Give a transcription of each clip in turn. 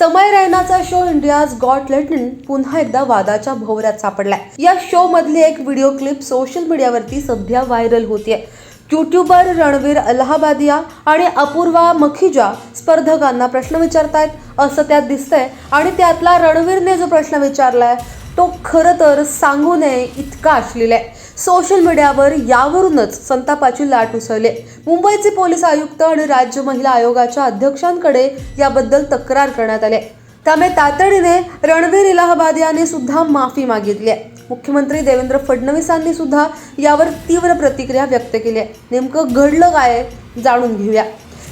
समय रैनाचा show India's got latent पुन्हा एकदा वादाच्या भोवऱ्यात सापडलाय. या शो मधली एक व्हिडिओ क्लिप सोशल मीडियावरती सध्या व्हायरल होतीये. युट्यूबर रणवीर अलाहाबादिया आणि अपूर्वा मखिजा स्पर्धकांना प्रश्न विचारतायत असं त्यात दिसतंय. आणि त्यातला रणवीरने जो प्रश्न विचारलाय तो खरं तर सांगू नये इतका अश्लील आहे. सोशल मीडियावर यावरूनच संतापाची लाट उसळली मुंबईचे पोलीस आयुक्त आणि राज्य महिला आयोगाच्या अध्यक्षांकडे याबद्दल तक्रार करण्यात आली आहे. त्यामुळे तातडीने रणवीर इलाहाबाद याने सुद्धा माफी मागितली आहे. मुख्यमंत्री देवेंद्र फडणवीसांनी सुद्धा यावर तीव्र प्रतिक्रिया व्यक्त केली आहे. नेमकं घडलं काय जाणून घेऊया.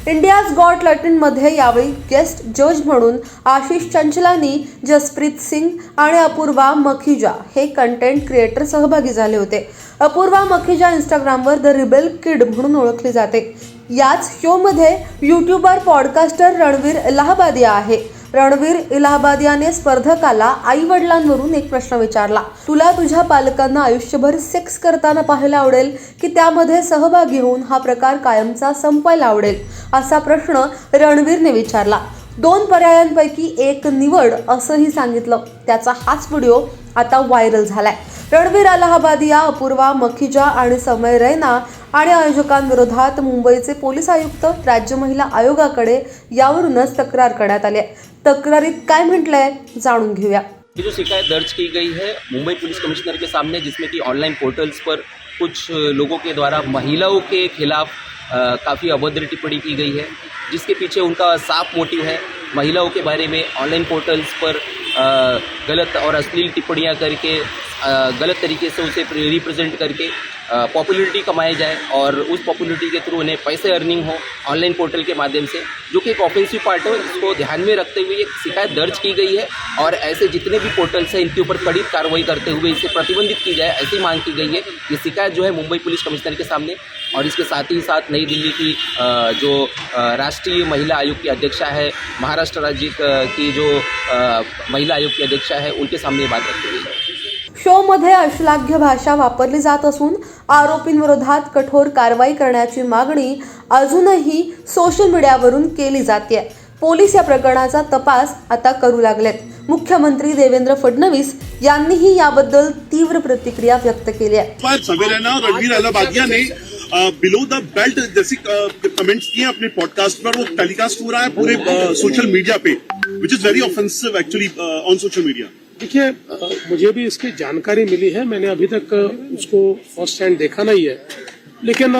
इंडियाज गॉट लॅटिनमध्ये यावेळी गेस्ट जज म्हणून आशिष चंचलानी जसप्रीत सिंग आणि अपूर्वा मखिजा हे कंटेंट क्रिएटर सहभागी झाले होते. अपूर्वा मखिजा इंस्टाग्रामवर द रिबेल किड म्हणून ओळखली जाते. याच शोमध्ये युट्यूबर पॉडकास्टर रणवीर इलाहाबादिया आहे. रणवीर इलाहाबाद याने स्पर्धकाला आई वडिलांवरून एक प्रश्न विचारला. तुला तुझ्या पालकांना आयुष्यभर सेक्स करताना पाहायला आवडेल की त्यामध्ये सहभागी होऊन हा प्रकार कायमचा संपायला आवडेल? असा प्रश्न रणवीरने विचारला. दोन पर्यायांपैकी एक निवड असंही सांगितलं. त्याचा हाच व्हिडिओ आता व्हायरल झालाय. रणवीर अलाहाबादिया अपूर्वा मखिजा आणि समय रैना आणि आयोजकांविरोधात मुंबईचे पोलीस आयुक्त राज्य महिला आयोगाकडे यावरूनच तक्रार करण्यात आली आहे. तक्रारीत काय म्हटलंय जाणून घेऊया. ये जो शिकायत दर्ज की गई है, मुंबई पुलिस कमिश्नर के सामने, जिसमें कि ऑनलाइन पोर्टल्स पर कुछ लोगों के द्वारा महिलाओं के खिलाफ काफ़ी अभद्र टिप्पणी की गई है, जिसके पीछे उनका साफ़ मोटिव है। महिलाओं के बारे में ऑनलाइन पोर्टल्स पर गलत और अश्लील टिप्पणियाँ करके गलत तरीके से उसे रिप्रेजेंट करके पॉपुलरिटी कमाई जाए और उस पॉपुलरिटी के थ्रू उन्हें पैसे अर्निंग हो ऑनलाइन पोर्टल के माध्यम से, जो कि एक ऑफेंसिव पार्ट है इसको ध्यान में रखते हुए एक शिकायत दर्ज की गई है और ऐसे जितने भी पोर्टल्स हैं, इनके ऊपर कड़ी कार्रवाई करते हुए इसे प्रतिबंधित की जाए, ऐसी मांग की गई है। ये शिकायत जो है मुंबई पुलिस कमिश्नर के सामने और इसके साथ ही साथ नई दिल्ली की जो राष्ट्रीय महिला आयोग की अध्यक्षा है, महाराष्ट्र राज्य की जो महिला आयोग की अध्यक्षा है, उनके सामने ये बात रखी गई शोमध्ये अश्लाघ्य भाषा वापरली जात असून आरोपींविरोधात कठोर कारवाई करण्याची मागणी अजूनही सोशल मीडियावरून केली जाते पोलीस या प्रकरणाचा तपास आता करू लागलेत. मुख्यमंत्री देवेंद्र फडणवीस यांनीही याबद्दल तीव्र प्रतिक्रिया व्यक्त केली आहे. बिलो द बेल्ट जैसे कमेंट्स किए अपने पॉडकास्ट पर वो टेलीकास्ट हो रहा है पूरे social media pay which is very offensive actually on social media देखिए मुझे भी इसकी जानकारी मिली है मैंने अभी तक उसको फ़र्स्ट हैंड देखा नहीं है। लेकिन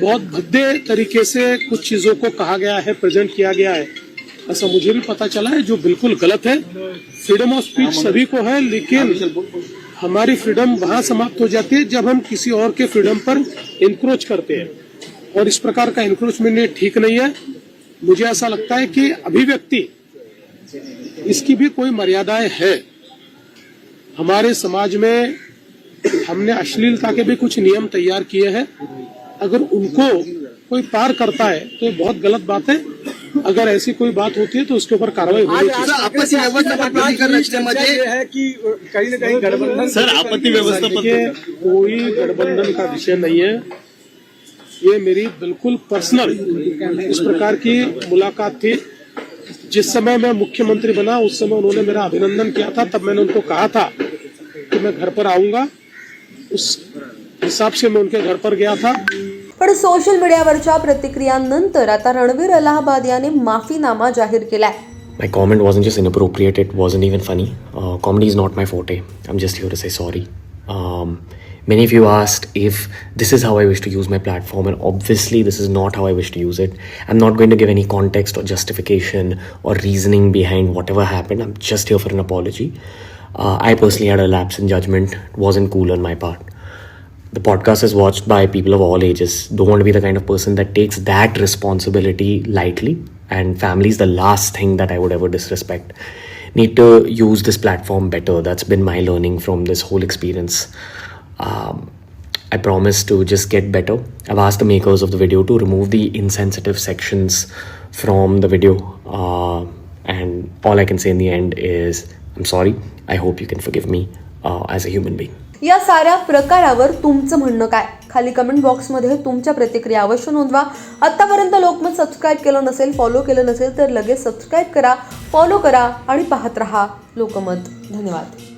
बहुत भद्दे तरीके से कुछ चीज़ों को कहा गया है प्रेजेंट किया गया है। ऐसा मुझे भी पता चला है जो बिल्कुल गलत है। फ्रीडम ऑफ़ स्पीच सभी को है लेकिन हमारी फ्रीडम वहाँ समाप्त हो जाती है जब हम किसी और के फ्रीडम पर इंक्रोच करते हैं। और इस प्रकार का इंक्रोचमेंट ठीक नहीं है। मुझे ऐसा लगता है कि अभिव्यक्ति इसकी भी कोई मर्यादाएँ है। हमारे समाज में हमने अश्लीलता के भी कुछ नियम तैयार किए हैं। अगर उनको कोई पार करता है तो बहुत गलत बात है। अगर ऐसी कोई बात होती है तो उसके ऊपर कार्रवाई प्राधिकरण है कि कहीं ना कहीं गठबंधन सर आपत्ती देखिए कोई गठबंधन का विषय नहीं है। ये मेरी बिल्कुल पर्सनल इस प्रकार की मुलाकात थी। जिस समय मैं मुख्यमंत्री बना उस समय उन्होंने मेरा अभिनंदन किया था तब मैंने उनको कहा था कि मैं घर पर आऊंगा उस हिसाब से मैं उनके घर पर गया था पण सोशल मीडियावरच्या प्रतिक्रियांनंतर आता रणवीर अलाहाबाद याने माफीनामा जाहीर केलाय My comment wasn't just inappropriate, it wasn't even funny. Uh, comedy is not my forte. I'm just here to say sorry. Um, many of you asked if this is how I wish to use my platform, and obviously, this is not how I wish to use it. I'm not going to give any context or justification or reasoning behind whatever happened. I'm just here for an apology. Uh, I personally had a lapse in judgment, it wasn't cool on my part the podcast is watched by people of all ages. Don't want to be the kind of person that takes that responsibility lightly. And family is the last thing that I would ever disrespect. Need to use this platform better. That's been my learning from this whole experience. Um, I promise to just get better. I've asked the makers of the video to remove the insensitive sections from the video. Uh, and all I can say in the end is I'm sorry. I hope you can forgive me uh, as a human being. या साऱ्या प्रकारावर तुमचं म्हणणं काय खाली comment बॉक्समध्ये तुमच्या प्रतिक्रिया अवश्य नोंदवा आत्तापर्यंत लोकमत सबस्क्राईब केलं नसेल फॉलो केलं नसेल तर लगेच सबस्क्राईब करा फॉलो करा आणि पाहत रहा लोकमत धन्यवाद